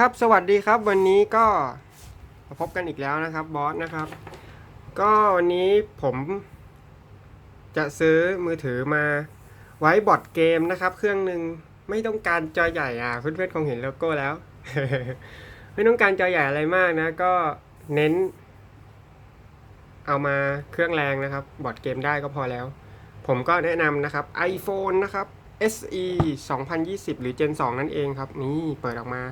ครับ สวัสดีครับ วันนี้ก็มาพบกันอีกแล้วนะครับบอสนะครับ ก็วันนี้ผม จะซื้อมือถือมาไว้บอร์ดเกมนะครับ เครื่องหนึ่งไม่ต้องการจอใหญ่อะเพื่อนๆคงเห็นโลโก้แล้ว ไม่ต้องการจอใหญ่อะไรมากนะ ก็เน้น เอามาเครื่องแรงนะครับบอร์ดเกมได้ก็พอแล้ว ผมก็แนะนำนะครับ iPhone นะครับ SE 2020 หรือ Gen 2 นั่นเองครับ นี่เปิดออกมา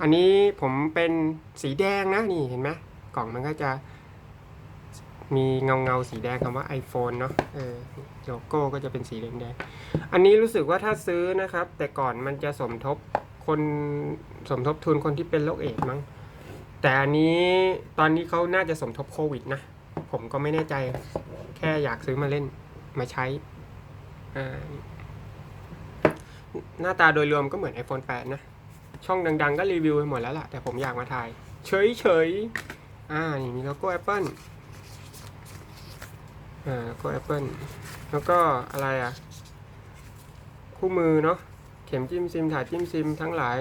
อันนี้ผมเป็นสีแดงนะนี่เห็นไหมกล่องมันก็จะมีเงาเงาสีแดงคำว่า iPhone เนาะเออโลโก้ก็จะเป็นสีแดงแดงๆอันนี้รู้สึกว่าถ้าซื้อนะครับ แต่ก่อนมันจะสมทบคนสมทบทุนคนที่เป็นโรคเอดส์มั้งแต่อันนี้ตอนนี้เขาน่าจะสมทบโควิดนะ ผมก็ไม่แน่ใจแค่อยากซื้อมาเล่นมาใช้หน้าตาโดยรวมก็เหมือน iPhone 8 นะ ช่องดังๆ ก็รีวิวไปหมดแล้วล่ะ แต่ผมอยากมาถ่าย เฉยๆ อ่านี่มีโลโก้ Apple อ่าโลโก้ Apple แล้วก็อะไรอะ คู่มือเนาะเข็มจิ้มซิม ถ่ายจิ้มซิมทั้งหลาย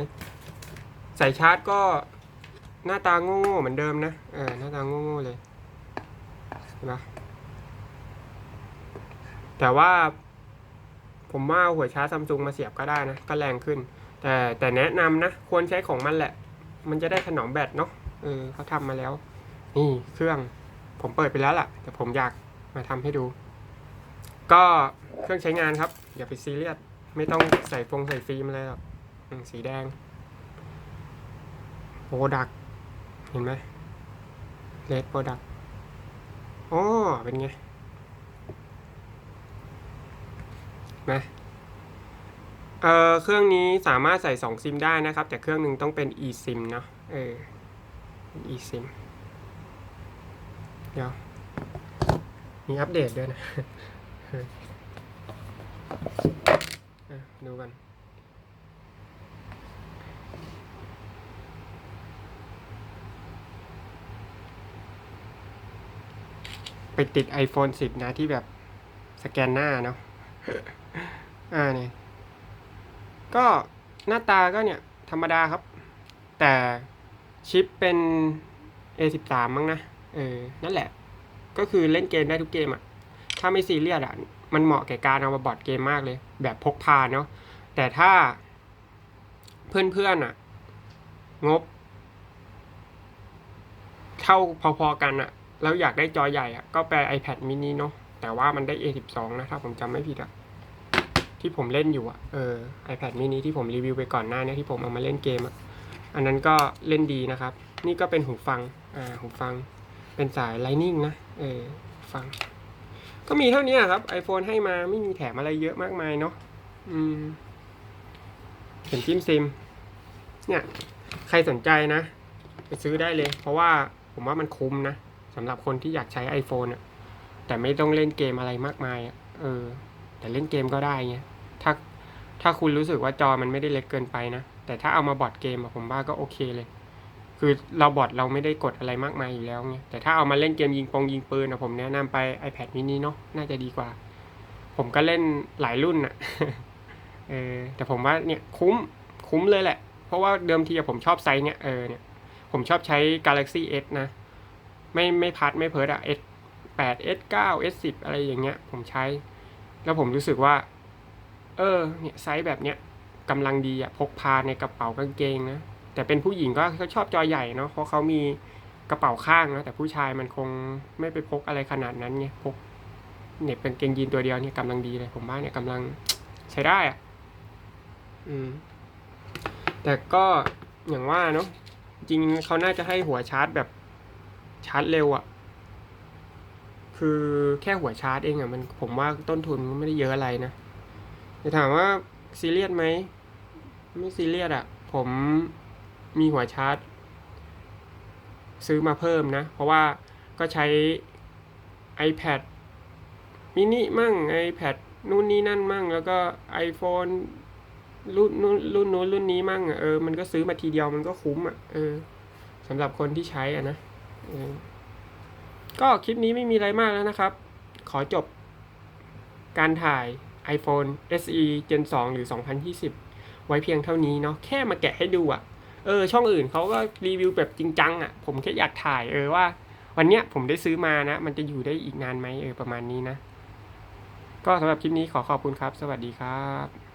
ใส่ชาร์จก็หน้าตาโง่ๆเหมือนเดิมนะเออหน้าตาโง่ๆเลยเห็นปะแต่ว่า ผมว่าหัวชาร์จซัมซุงมาเสียบก็ได้นะ ก็แรงขึ้น แต่แต่แนะนำนะ ควรใช้ของมันแหละ มันจะได้ถนอมแบตเนาะเออเขาทำมาแล้ว นี่เครื่องผมเปิดไปแล้วล่ะ แต่ผมอยากมาทำให้ดู ก็เครื่องใช้งานครับ อย่าไปซีเรียสไม่ต้องใส่ฟงใส่ฟิล์มอะไรหรอกสีแดงโปรดักเห็นไหมเลดโปรดักอ๋อเป็นไงไหม เออเครื่องนี้สามารถใส่ 2 ซิมได้นะครับ แต่เครื่องหนึ่งต้องเป็น eSIM เนาะเออ eSIM เดี๋ยว มีอัปเดตด้วยนะอะดูกันไปติด iPhone 10 นะที่แบบสแกนหน้าเนาะ อ่านี่ ก็หน้าตาก็เนี่ยธรรมดาครับ แต่ชิปเป็น A13 มั้งนะ เออ นั่นแหละ ก็คือเล่นเกมได้ทุกเกมอะถ้าไม่ซีเรียสอะมันเหมาะแก่การเอามาบอร์ดเกมมากเลย แบบพกพาเนาะ แต่ถ้าเพื่อนๆอะงบ เท่าพอๆกันอะแล้วอยากได้จอใหญ่อะก็แปล iPad mini เนาะ แต่ว่ามันได้ A12 นะ ถ้าผมจำไม่ผิดอะ ที่ผมเล่นอยู่อะเออ iPad mini ที่ผมรีวิวไปก่อนหน้าเนี้ที่ผมเอามาเล่นเกมอะอันนั้นก็เล่นดีนะครับ นี่ก็เป็นหูฟัง อ่า หูฟัง เป็นสาย Lightning นะ เออ ฟัง ก็มีเท่านี้ครับ iPhone ให้มาไม่มีแถมอะไรเยอะมากมายเนาะ อืมเข็มจิ้มซิม เนี่ย ใครสนใจนะ ไปซื้อได้เลย เพราะว่าผมว่ามันคุ้มนะสำหรับคนที่อยากใช้ iPhone อะแต่ไม่ต้องเล่นเกมอะไรมากมายอะเออ แต่เล่นเกมก็ได้ไงถ้าถ้าคุณรู้สึกว่าจอมันไม่ได้เล็กเกินไปนะ แต่ถ้าเอามาบอร์ดเกมอะผมว่าก็โอเคเลย คือเราบอร์ดเราไม่ได้กดอะไรมากมายอยู่แล้วไงแต่ถ้าเอามาเล่นเกมยิงปงยิงปืนอะผมแนะนำไป iPad mini เนาะน่าจะดีกว่า ผมก็เล่นหลายรุ่นอะเออแต่ผมว่าเนี่ยคุ้มคุ้มเลยแหละ เพราะว่าเดิมทีอะผมชอบไซส์เนี่ยเออเนี่ยผมชอบใช้ Galaxy S นะ ไม่ไม่พัดไม่เพิร์ดอะ S 8 S 9 S 10อะไรอย่างเงี้ย ผมใช้ แล้วผมรู้สึกว่า เออ เนี่ยไซส์แบบเนี้ยกำลังดีอะพกพาในกระเป๋ากางเกงนะ แต่เป็นผู้หญิงก็เขาชอบจอใหญ่เนาะ เพราะเขามีกระเป๋าข้างนะ แต่ผู้ชายมันคงไม่ไปพกอะไรขนาดนั้นไงพกเหน็บกางเกงยีนตัวเดียวเนี่ยกำลังดีเลย ผมว่าเนี่ยกำลังใช้ได้อะอืม แต่ก็อย่างว่าเนาะจริงเขาน่าจะให้หัวชาร์จแบบชาร์จเร็วอะ คือแค่หัวชาร์จเองอะมันผมว่าต้นทุนไม่ได้เยอะอะไรนะจะถามว่าซีเรียสไหมไม่ซีเรียสอะผมมีหัวชาร์จ ซื้อมาเพิ่มนะ เพราะว่าก็ใช้ iPad mini มั่ง iPad นู่นนี่นั่นมั่ง แล้วก็ iPhone รุ่นนู้นรุ่นนู้นรุ่นนี้มั่งอะเออมันก็ซื้อมาทีเดียวมันก็คุ้มอะเออสำหรับคนที่ใช้อะนะเออ ก็คลิปนี้ไม่มีอะไรมากแล้วนะครับ ขอจบการถ่าย iPhone SE Gen 2 หรือ 2020 ไว้เพียงเท่านี้เนาะแค่มาแกะให้ดูอะ่ะ เออ ช่องอื่นเขาก็รีวิวแบบจริงจังอะ ผมแค่อยากถ่ายเออว่า วันเนี้ยผมได้ซื้อมานะ มันจะอยู่ได้อีกนานไหมเออประมาณนี้นะ ก็สำหรับคลิปนี้ขอขอบคุณครับ สวัสดีครับ